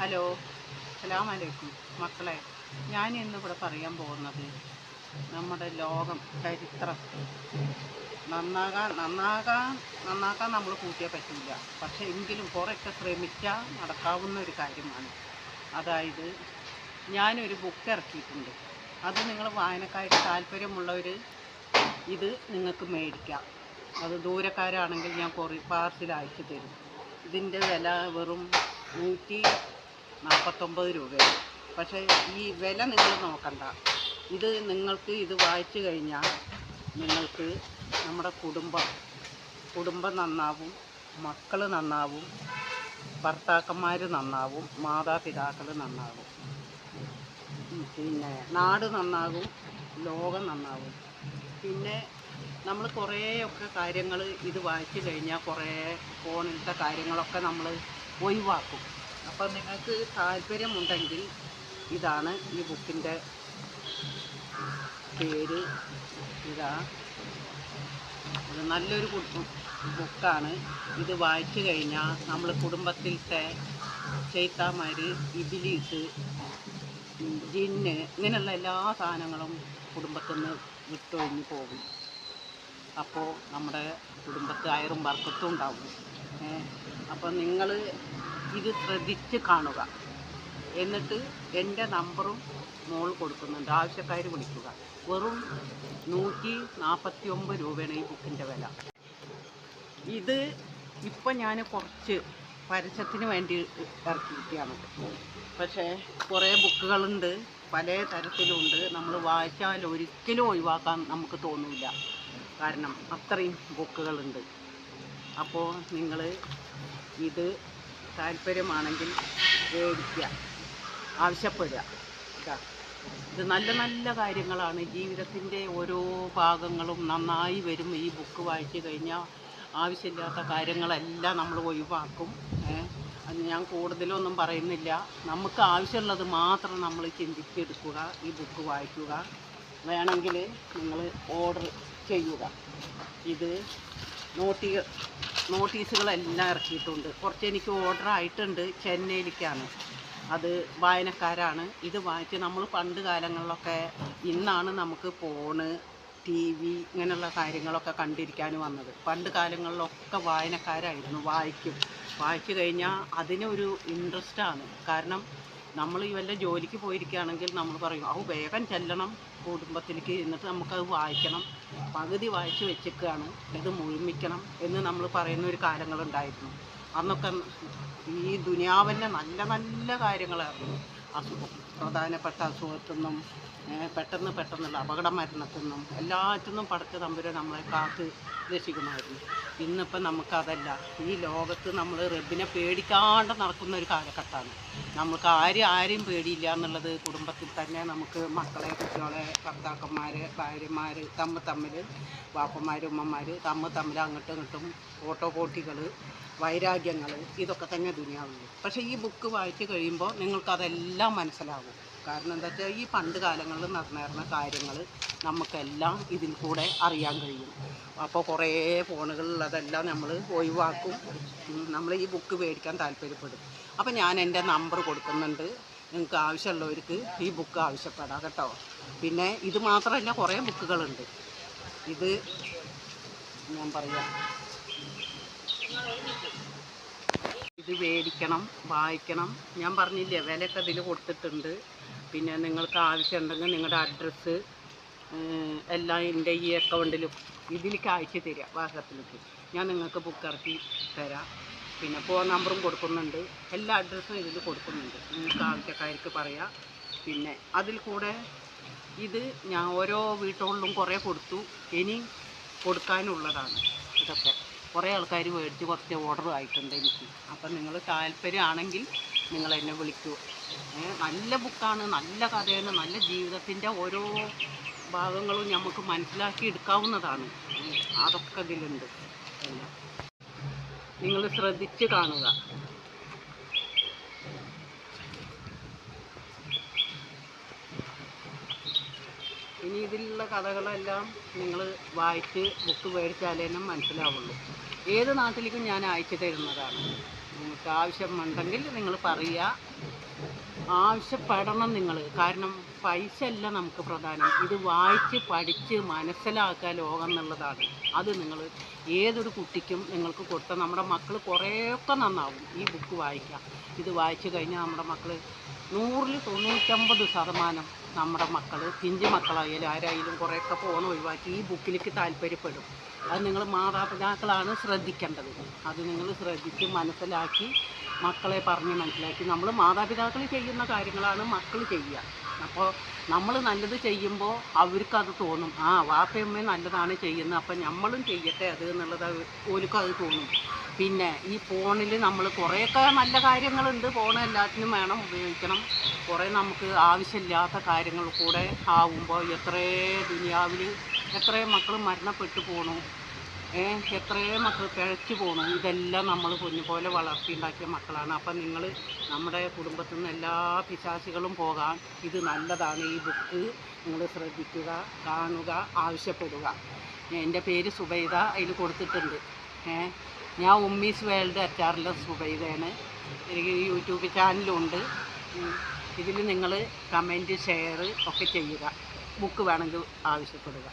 Hello സലാമലൈക്കും മക്കളെ. ഞാൻ ഇന്നിവിടെ പറയാൻ പോകുന്നത് നമ്മുടെ ലോകം ചരിത്രം. നന്നാകാൻ നന്നാകാൻ നന്നാക്കാൻ നമ്മൾ കൂട്ടിയേ പറ്റില്ല പക്ഷെ എങ്കിലും കുറേയൊക്കെ ശ്രമിച്ചാൽ നടക്കാവുന്ന ഒരു കാര്യമാണ്. അതായത് ഞാനൊരു ബുക്ക് ഇറക്കിയിട്ടുണ്ട്. അത് നിങ്ങൾ വായനക്കാർക്ക് താല്പര്യമുള്ളവർ ഇത് നിങ്ങൾക്ക് മേടിക്കാം. അത് ദൂരക്കാരാണെങ്കിൽ ഞാൻ കുറേ പാർസൽ അയച്ചു തരും. ഇതിന്റെ വില വെറും നൂറ്റി നാൽപ്പത്തൊമ്പത് രൂപയാണ്. പക്ഷേ ഈ വില നിങ്ങൾ നോക്കണ്ട. ഇത് നിങ്ങൾക്ക് ഇത് വായിച്ചു കഴിഞ്ഞാൽ നിങ്ങൾക്ക് നമ്മുടെ കുടുംബം കുടുംബം നന്നാവും മക്കൾ നന്നാവും ഭർത്താക്കന്മാർ നന്നാവും മാതാപിതാക്കൾ നന്നാവും. പിന്നെ നാട് നന്നാകും ലോകം നന്നാവും പിന്നെ നമ്മൾ കുറേയൊക്കെ കാര്യങ്ങൾ ഇത് വായിച്ചു കഴിഞ്ഞാൽ കുറേ ഫോണിലത്തെ കാര്യങ്ങളൊക്കെ നമ്മൾ ഒഴിവാക്കും. അപ്പം നിങ്ങൾക്ക് താല്പര്യമുണ്ടെങ്കിൽ ഇതാണ് ഈ ബുക്കിന്റെ പേര്. ഇതാ. ഇത് നല്ലൊരു ബുക്കാണ്. ഇത് വായിച്ചു കഴിഞ്ഞാൽ നമ്മൾ കുടുംബത്തിലത്തെ ചെയ്ത്താമാർ ഇബിലീസ് ജിന്ന് ഇങ്ങനെയുള്ള എല്ലാ സാധനങ്ങളും കുടുംബത്തിൽ നിന്ന് വിട്ടൊഴിഞ്ഞ് പോകും. അപ്പോൾ നമ്മുടെ കുടുംബത്തിൽ അയറും വർക്കത്തും ഉണ്ടാവും. അപ്പോൾ നിങ്ങൾ ഇത് ശ്രദ്ധിച്ച് കാണുക. എന്നിട്ട് എന്റെ നമ്പറും മോൾ കൊടുക്കുന്നുണ്ട്. ആവശ്യക്കാർ വിളിക്കുക. വെറും നൂറ്റി നാൽപ്പത്തി ഒമ്പത് രൂപയാണ് ഈ ബുക്കിന്റെ വില. ഇത് ഇപ്പം ഞാൻ കുറച്ച് പരസ്യത്തിന് വേണ്ടി ഇറക്കിയിരിക്കുകയാണ്. പക്ഷേ കുറേ ബുക്കുകളുണ്ട്. പല തരത്തിലുണ്ട്. നമ്മൾ വായിച്ചാൽ ഒരിക്കലും ഒഴിവാക്കാൻ നമുക്ക് തോന്നില്ല കാരണം അത്രയും ബുക്കുകളുണ്ട്. അപ്പോൾ നിങ്ങൾ ഇത് താല്പര്യമാണെങ്കിൽ മേടിക്കുക ആവശ്യപ്പെടുക. ഇതാ. ഇത് നല്ല നല്ല കാര്യങ്ങളാണ്. ജീവിതത്തിന്റെ ഓരോ ഭാഗങ്ങളും നന്നായി വരും. ഈ ബുക്ക് വായിച്ചു കഴിഞ്ഞാൽ ആവശ്യമില്ലാത്ത കാര്യങ്ങളെല്ലാം നമ്മൾ ഒഴിവാക്കും. അത് ഞാൻ കൂടുതലൊന്നും പറയുന്നില്ല. നമുക്ക് ആവശ്യമുള്ളത് മാത്രം നമ്മൾ ചിന്തിച്ചെടുക്കുക ഈ ബുക്ക് വായിക്കുക. വേണമെങ്കിൽ നിങ്ങൾ ഓർഡർ ചെയ്യുക. ഇത് നോട്ടി നോട്ടീസുകളെല്ലാം ഇറക്കിയിട്ടുണ്ട്. കുറച്ച് എനിക്ക് ഓർഡർ ആയിട്ടുണ്ട് ചെന്നൈയിലേക്കാണ്. അത് വായനക്കാരാണ്. ഇത് വായിച്ച് നമ്മൾ പണ്ട് കാലങ്ങളിലൊക്കെ ഇന്നാണ് നമുക്ക് ഫോണ് ടി വി ഇങ്ങനെയുള്ള കാര്യങ്ങളൊക്കെ കണ്ടിരിക്കാൻ വന്നത്. പണ്ട് കാലങ്ങളിലൊക്കെ വായനക്കാരായിരുന്നു. വായിക്കും. വായിച്ചു കഴിഞ്ഞാൽ അതിനൊരു ഇൻട്രസ്റ്റാണ് കാരണം നമ്മൾ ഈ വല്ല ജോലിക്ക് പോയിരിക്കുകയാണെങ്കിൽ നമ്മൾ പറയും അത് വേഗം ചെല്ലണം കുടുംബത്തിലേക്ക് എന്നിട്ട് നമുക്കത് വായിക്കണം. പകുതി വായിച്ച് വെച്ചേക്കാണ് ഇത് മുഴുമിക്കണം. എന്ന് നമ്മൾ പറയുന്ന ഒരു കാലങ്ങളുണ്ടായിരുന്നു. അന്നൊക്കെ ഈ ദുനിയാവിന്റെ നല്ല നല്ല കാര്യങ്ങളായിരുന്നു. അസുഖം പ്രധാനപ്പെട്ട അസുഖത്തു നിന്നും പെട്ടെന്ന് പെട്ടെന്നുള്ള അപകട എല്ലാറ്റിൽ നിന്നും പടച്ച് തമ്പുരാൻ നമ്മളെ കാത്ത് രക്ഷിക്കുമായിരുന്നു ഇന്നിപ്പം നമുക്കതല്ല. ഈ ലോകത്ത് നമ്മൾ റബ്ബിനെ പേടിക്കാണ്ട് നടക്കുന്ന ഒരു കാലഘട്ടമാണ്. നമുക്ക് ആരും ആരെയും പേടിയില്ല എന്നുള്ളത് കുടുംബത്തിൽ തന്നെ നമുക്ക് മക്കളെ കുട്ടികളെ ഭർത്താക്കന്മാർ ഭാര്യമാർ തമ്മിൽ തമ്മിൽ വാപ്പന്മാർ ഉമ്മമാർ തമ്മിൽ തമ്മിൽ അങ്ങോട്ടും ഇങ്ങോട്ടും ഓട്ടോ പോട്ടികൾ വൈരാഗ്യങ്ങൾ ഇതൊക്കെ തന്നെ ദുനിയാവുള്ളൂ പക്ഷേ ഈ ബുക്ക് വായിച്ചു കഴിയുമ്പോൾ നിങ്ങൾക്കതെല്ലാം മനസ്സിലാകും. കാരണം എന്താ വെച്ചാൽ ഈ പണ്ട് കാലങ്ങളിൽ നടന്നിരുന്ന കാര്യങ്ങൾ നമുക്കെല്ലാം ഇതിൽ കൂടെ അറിയാൻ കഴിയും. അപ്പോൾ കുറേ ഫോണുകളിലതെല്ലാം നമ്മൾ ഒഴിവാക്കും. നമ്മൾ ഈ ബുക്ക് മേടിക്കാൻ താല്പര്യപ്പെടും. അപ്പോൾ ഞാൻ എന്റെ നമ്പർ കൊടുക്കുന്നുണ്ട്. നിങ്ങൾക്ക് ആവശ്യമുള്ളവർക്ക് ഈ ബുക്ക് ആവശ്യപ്പെടാം കേട്ടോ. പിന്നെ ഇത് മാത്രമല്ല കുറേ ബുക്കുകളുണ്ട്. ഇത് ഞാൻ പറയാം. ഇത് മേടിക്കണം വായിക്കണം. ഞാൻ പറഞ്ഞില്ലേ വിലയൊക്കെ ഇതിൽ കൊടുത്തിട്ടുണ്ട്. പിന്നെ നിങ്ങൾക്ക് ആവശ്യമുണ്ടെങ്കിൽ നിങ്ങളുടെ അഡ്രസ്സ് എല്ലാം എന്റെ ഈ അക്കൗണ്ടിലും ഇതിലേക്ക് അയച്ചു തരിക വാട്സപ്പിലേക്ക്. ഞാൻ നിങ്ങൾക്ക് ബുക്ക് ഇറക്കി തരാം. പിന്നെ ഫോൺ നമ്പറും കൊടുക്കുന്നുണ്ട്. എല്ലാ അഡ്രസ്സും ഇതിൽ കൊടുക്കുന്നുണ്ട്. നിങ്ങൾക്ക് ആവശ്യക്കാർക്ക് പറയാം. പിന്നെ അതിൽ കൂടെ ഇത് ഞാൻ ഓരോ വീട്ടുകളിലും കുറേ കൊടുത്തു. ഇനി കൊടുക്കാനുള്ളതാണ് ഇതൊക്കെ. കുറേ ആൾക്കാർ മേടിച്ച് കുറച്ച് ഓർഡർ ആയിട്ടുണ്ട് എനിക്ക്. അപ്പം നിങ്ങൾ താല്പര്യമാണെങ്കിൽ നിങ്ങൾ എന്നെ വിളിക്കൂ നല്ല ബുക്കാണ് നല്ല കഥയാണ് നല്ല ജീവിതത്തിന്റെ ഓരോ ഭാഗങ്ങളും നമുക്ക് മനസ്സിലാക്കി എടുക്കാവുന്നതാണ്. അതൊക്കെ ഇതിലുണ്ട്. നിങ്ങൾ ശ്രദ്ധിച്ച് കാണുക. ഇനി ഇതിലുള്ള കഥകളെല്ലാം നിങ്ങൾ വായിച്ച് ബുക്ക് മേടിച്ചാലേ മനസ്സിലാവുള്ളൂ. ഏത് നാട്ടിലേക്കും ഞാൻ അയച്ചു തരുന്നതാണ്. നിങ്ങൾക്ക് ആവശ്യമുണ്ടെങ്കിൽ നിങ്ങൾ പറയുക. ആവശ്യപ്പെടണം നിങ്ങൾ. കാരണം പൈസ അല്ല നമുക്ക് പ്രധാനം. ഇത് വായിച്ച് പഠിച്ച് മനസ്സിലാക്കുക ലോകം എന്നുള്ളതാണ്. അത് നിങ്ങൾ ഏതൊരു കുട്ടിക്കും നിങ്ങൾക്ക് കൊടുത്താൽ നമ്മുടെ മക്കൾ കുറേയൊക്കെ നന്നാവും. ഈ ബുക്ക് വായിക്കുക ഇത് വായിച്ചു കഴിഞ്ഞാൽ നമ്മുടെ മക്കൾ നൂറിൽ തൊണ്ണൂറ്റമ്പത് ശതമാനം നമ്മുടെ മക്കൾ പിഞ്ചു മക്കളായാലും ആരായാലും കുറേയൊക്കെ ഫോൺ ഒഴിവാക്കി ഈ ബുക്കിലേക്ക് താല്പര്യപ്പെടും. അത് നിങ്ങൾ മാതാപിതാക്കളാണ് ശ്രദ്ധിക്കേണ്ടത്. അത് നിങ്ങൾ ശ്രദ്ധിച്ച് മനസ്സിലാക്കി മക്കളെ പറഞ്ഞ് മനസ്സിലാക്കി. നമ്മൾ മാതാപിതാക്കൾ ചെയ്യുന്ന കാര്യങ്ങളാണ് മക്കൾ ചെയ്യുക. അപ്പോൾ നമ്മൾ നല്ലത് ചെയ്യുമ്പോൾ അവർക്കത് തോന്നും. ആ വാപ്പയമ്മ നല്ലതാണ് ചെയ്യുന്നത് അപ്പം നമ്മളും ചെയ്യട്ടെ അത് എന്നുള്ളത് ഓർക്കും അത് തോന്നും. പിന്നെ ഈ ഫോണിൽ നമ്മൾ കുറേയൊക്കെ നല്ല കാര്യങ്ങളുണ്ട്. ഫോൺ എല്ലാത്തിനും വേണം ഉപയോഗിക്കണം. കുറേ നമുക്ക് ആവശ്യമില്ലാത്ത കാര്യങ്ങൾ കൂടെ ആവുമ്പോൾ എത്രയേ ദുനിയാവിൽ എത്രയോ മക്കൾ മരണപ്പെട്ടു പോണു. എത്രയോ മക്കൾ പിഴച്ചു പോണു. ഇതെല്ലാം നമ്മൾ കുഞ്ഞുപോലെ വളർത്തിയുണ്ടാക്കിയ മക്കളാണ്. അപ്പം നിങ്ങൾ നമ്മുടെ കുടുംബത്തിൽ നിന്ന് എല്ലാ പിശാചികളും പോകാൻ ഇത് നല്ലതാണ്. ഈ ബുക്ക് നിങ്ങൾ ശ്രദ്ധിക്കുക കാണുക ആവശ്യപ്പെടുക. എന്റെ പേര് സുബൈദ. അതിൽ കൊടുത്തിട്ടുണ്ട്. ഏ ഞാൻ ഉമ്മീസ് വേൾഡ് അറ്റാറിലെ സുബൈദയാണ്. എനിക്ക് യൂട്യൂബ് ചാനലുണ്ട്. ഇതിൽ നിങ്ങൾ കമന്റ് ഷെയർ ഒക്കെ ചെയ്യുക. ബുക്ക് വേണമെങ്കിൽ ആവശ്യപ്പെടുക.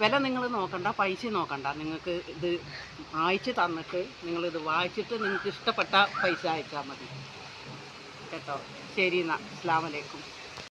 വില നിങ്ങൾ നോക്കണ്ട പൈസ നോക്കണ്ട. നിങ്ങൾക്ക് ഇത് അയച്ച് തന്നിട്ട് നിങ്ങളിത് വായിച്ചിട്ട് നിങ്ങൾക്ക് ഇഷ്ടപ്പെട്ട പൈസ അയച്ചാൽ മതി. കേട്ടോ? ശരി എന്നാൽ. അസ്സാം വലൈക്കും